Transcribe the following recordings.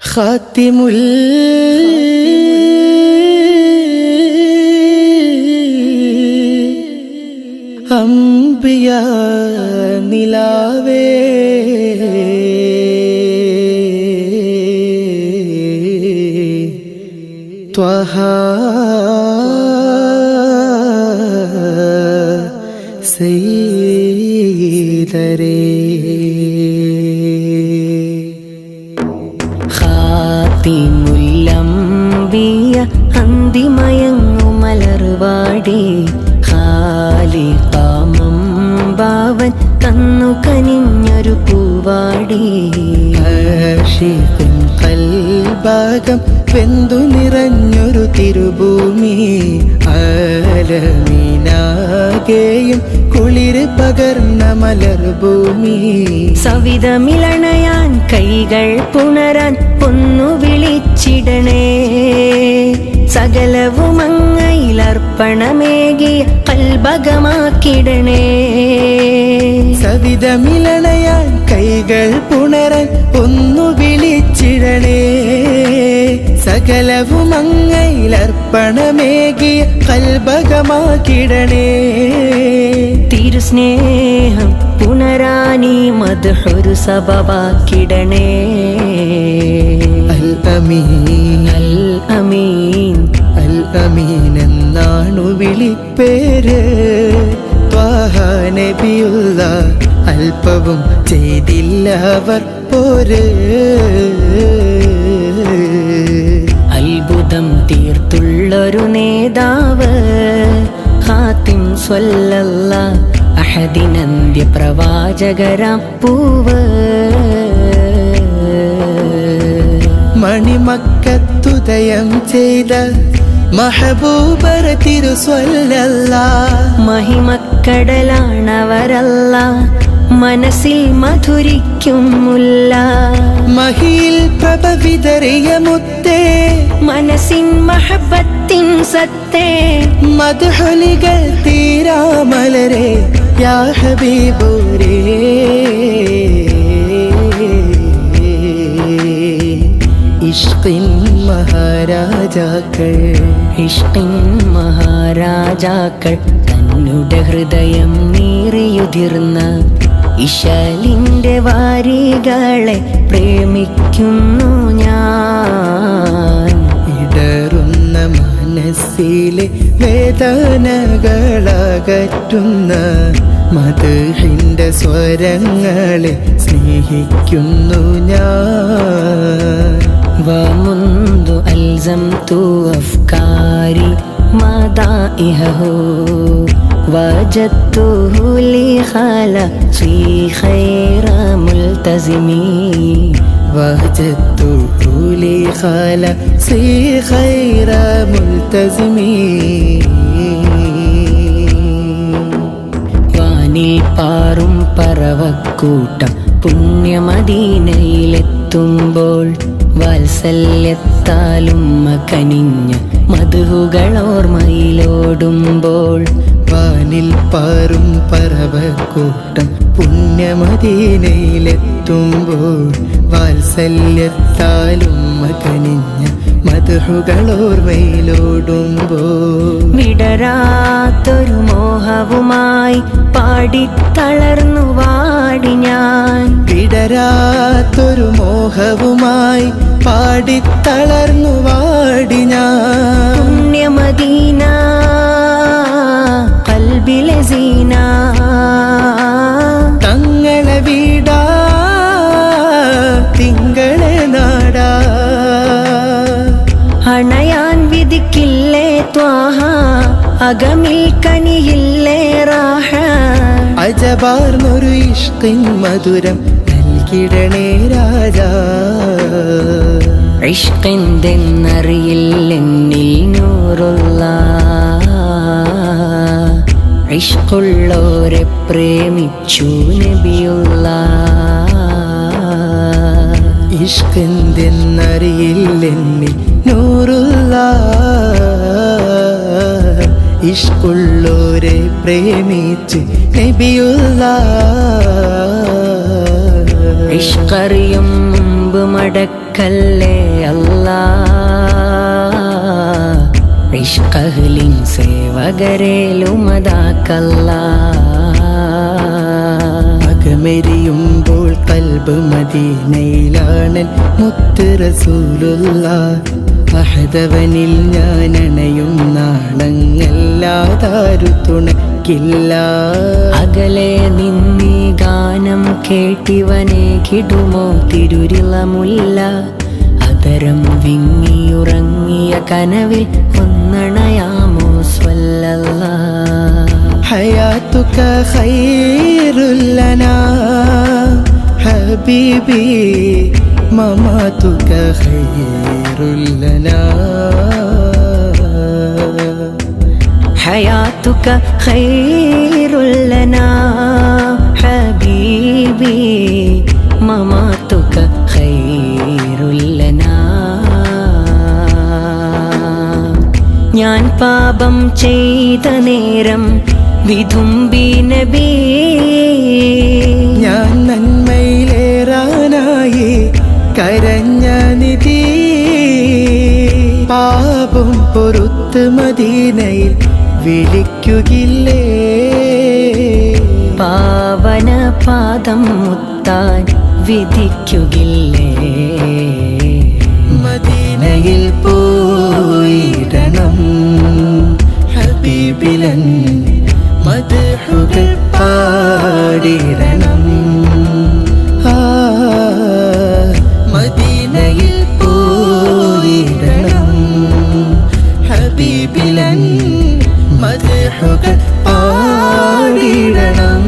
ഖാത്തിമുൽ അംബിയ നിലാവേ. ത്വഹ സൈദരേ പൂവാടി ആഷിഖിൻ കൽഭാഗം വെന്തു നിറഞ്ഞൊരു തിരുഭൂമി. ആലമീനാകെയും കുളിര് പകർന്ന മലർഭൂമി സവിതമിളണയാൻ കൈകൾ പുണരാൻ പൊന്നു വിളിച്ചിടണേ. സകലവും അങ്ങയിലർപ്പണമേകിയ കൽഭകമാക്കിടണേ. സവിതമിളണയാൻ കൈകൾ പുണരൻ ഒന്നു വിളിച്ചിടണേ. സകലവും അങ്ങയിലർപ്പണമേകിയ കൽഭകമാക്കിടണേ. തിരുസ്നേഹം പുനരാനി മധുഹൊരു സഭവാക്കിടണേ. അമീൻ അൽ അമീൻ അൽ അമീൻ എന്നാണു വിളിപ്പേര്. നബിയുള്ള അല്പവും ചെയ്തില്ല അവർ പോര്. അത്ഭുതം തീർത്തുള്ളൊരു നേതാവ് ഹാത്തിം സ്വല്ലല്ല അഹദിനന്ത്യ പ്രവാചകരാപ്പൂവ് പൂവ്. മണിമക്കത്തുദയം ചെയ്ത മഹബൂബർ തിരുസ്വല്ല മഹിമക്കടലാണവരല്ല. മനസ്സിൽ മധുരിക്കും മുല്ല മഹിയിൽ പ്രഭ വിതറിയ മുത്തേ. മനസ്സിൻ മഹബത്തിൻ സത്തേ. മധുഹൊലികൾ തീരാമലരെ. യാ ഹബീബൂരേ. ഇഷ്കിൻ മഹാരാജാക്കൾ ഇഷ്കിൻ മഹാരാജാക്കൾ തന്നുടെ ഹൃദയം നീറിയുതിർന്ന ഇശലിന്റെ വാരികളെ പ്രേമിക്കുന്നു ഞാൻ. ഇടറുന്ന മനസ്സിലെ വേദനകളകറ്റുന്ന മധുഹിന്റെ സ്വരങ്ങളെ സ്നേഹിക്കുന്നു ഞാൻ. ومنذ ألزمت أفكاري مدائحه وجدته لي خلصي خير ملتزمي وجدته لي خلصي خير ملتزمين വാനിൽ പാറും പറവക്കൂട്ടം പുണ്യമദീനയിലെത്തുമ്പോൾ വാത്സല്യത്താലും കനിഞ്ഞ മധുകളോർമയിലോടുമ്പോൾ വാനിൽ പാറും പറവക്കൂട്ടം പുണ്യമദീനയിലെത്തുമ്പോൾ വാത്സല്യത്താലും കനിഞ്ഞ മധുകളോർമയിലോടുമ്പോൾ വിടരാത്തൊരു മോഹവുമായി പാടിത്തളർന്നു വാടി ഞാൻ. വിടരാത്തൊരു മോഹവുമായി പാടിത്തളർന്നു വാടി ഞാൻ. പുണ്യമദീന കൽബിലെ സീന. തങ്ങളെ വീടാ തിങ്കളെ നാടാ. അണയാൻ വിധിക്കില്ലേ ത്വാഹ അകമിൽ കനിയില്ലേ റാഹ. അജബാർന്നൊരു ഇഷ്കിൻ മധുരം നൽകിടണേ രാജാ. ഇഷ്കെന്തെന്നറിയില്ലെന്നിൽ നൂറുള്ള ഇഷ്കുള്ളോരെ പ്രേമിച്ചു നബിയുള്ള ഇഷ്കെന്തെന്നറിയില്ലെന്നിൽ നൂറുള്ള ഇഷ്കുള്ളോരെ പ്രേമിച്ച് നബിയുള്ള ഇഷ്കറിയും മുമ്പ് മടക്ക മറക്കല്ലേ അല്ലാ? ഇഷ്കഹ്ലിൻ സേവകരേലുമതാക്കല്ലാ? അകമെരിയുമ്പോൾ കൽബ് മദീനയിലാണൻ മുത്ത് റസൂലുള്ള അഹദവനിൽ ഞാൻ അണയും നാണങ്ങല്ലാതാരു എനിക്കില്ല അകലെ നിന്നി ഗാനം കേട്ടിവനെ കിടുമോ തിരുരിളമുല്ല. അതരം വിങ്ങിയുറങ്ങിയ കനവിൽ ഒന്നണയാമോ സ്വല്ലല്ല. ഹയാത്തുക ഖൈറുല്ലനാ. ഹബീബി മമാതുക ഖൈറുല്ലനാ. حياتك خير لنا حبيبي مماتك خير لنا ഞാൻ പാപം ചെയ്ത നേരം വിതുമ്പി നബി ഞാൻ നന്മയിലേറാനായി കരഞ്ഞ നിധി പാപം പൊറുത്ത് മദീനയിൽ വിളിക്കുകില്ലേ പാവന പാദം മുത്താൻ വിധിക്കുകില്ലേ മദീനയിൽ പോയിടണം മധുഹുകൾ പാടിടണം.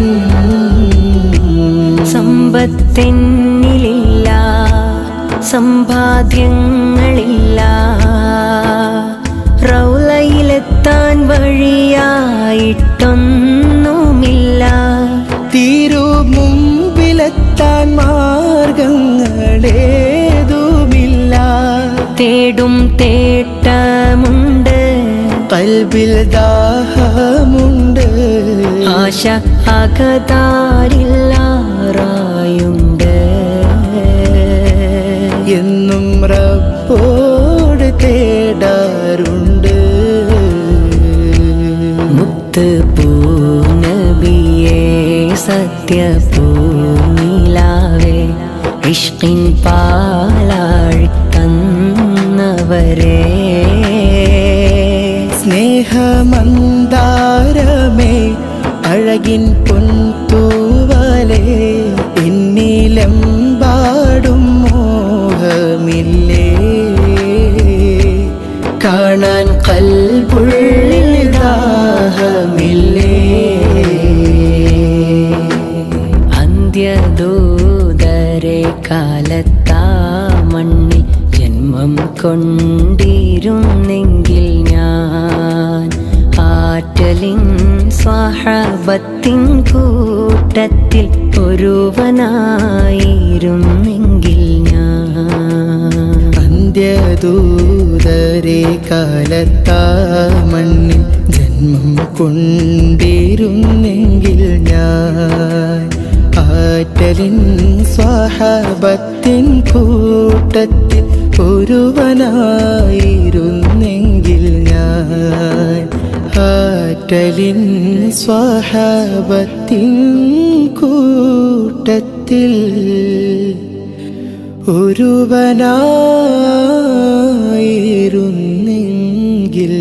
സമ്പത്തെന്നിലില്ല സമ്പാദ്യങ്ങളില്ല. റൗലയിലെത്താൻ വഴിയായിട്ടൊന്നുമില്ല. തീരു മുമ്പിലെത്താൻ മാർഗങ്ങളേതുമില്ല. തേടും തേട്ടമുണ്ട്. കൽബിൽ ദാഹമുണ്ട് ആശ അകതാരില്ലാറായുണ്ട്. എന്നും റബ്ബോട് തേടാറുണ്ട്. മുത്ത് പൂനബിയെ സത്യ പൂനിലാവേ ഇഷ്കിൻ പാലാഴി തന്നവരെ. സ്നേഹമന്ദാരമേ അഴകിൻ പൊൻതൂവലേ എന്നിലെമ്പാടും മോഹമില്ലേ? കാണാൻ കൽപുള്ളിൽ ദാഹമില്ലേ? അന്ത്യദൂതരെ കാലത്താ മണ്ണി ജന്മം കൊണ്ടിരുന്നെങ്കിൽ സ്വഹബത്തിൻ കൂട്ടത്തിൽ ഒരുവനായിരുന്നെങ്കിൽ ഞാൻ. അന്ത്യദൂതരെ കാലത്താ മണ്ണിൽ ജന്മം കൊണ്ടിരുന്നെങ്കിൽ ഞാൻ. ആറ്റലിൻ സ്വഹബത്തിൻ കൂട്ടത്തിൽ ഒരുവനായിരുന്നെങ്കിൽ ഞാൻ. ആറ്റലിൻ സ്വഹബത്തിൻ കൂട്ടത്തിൽ ഒരുവനായിരുന്നെങ്കിൽ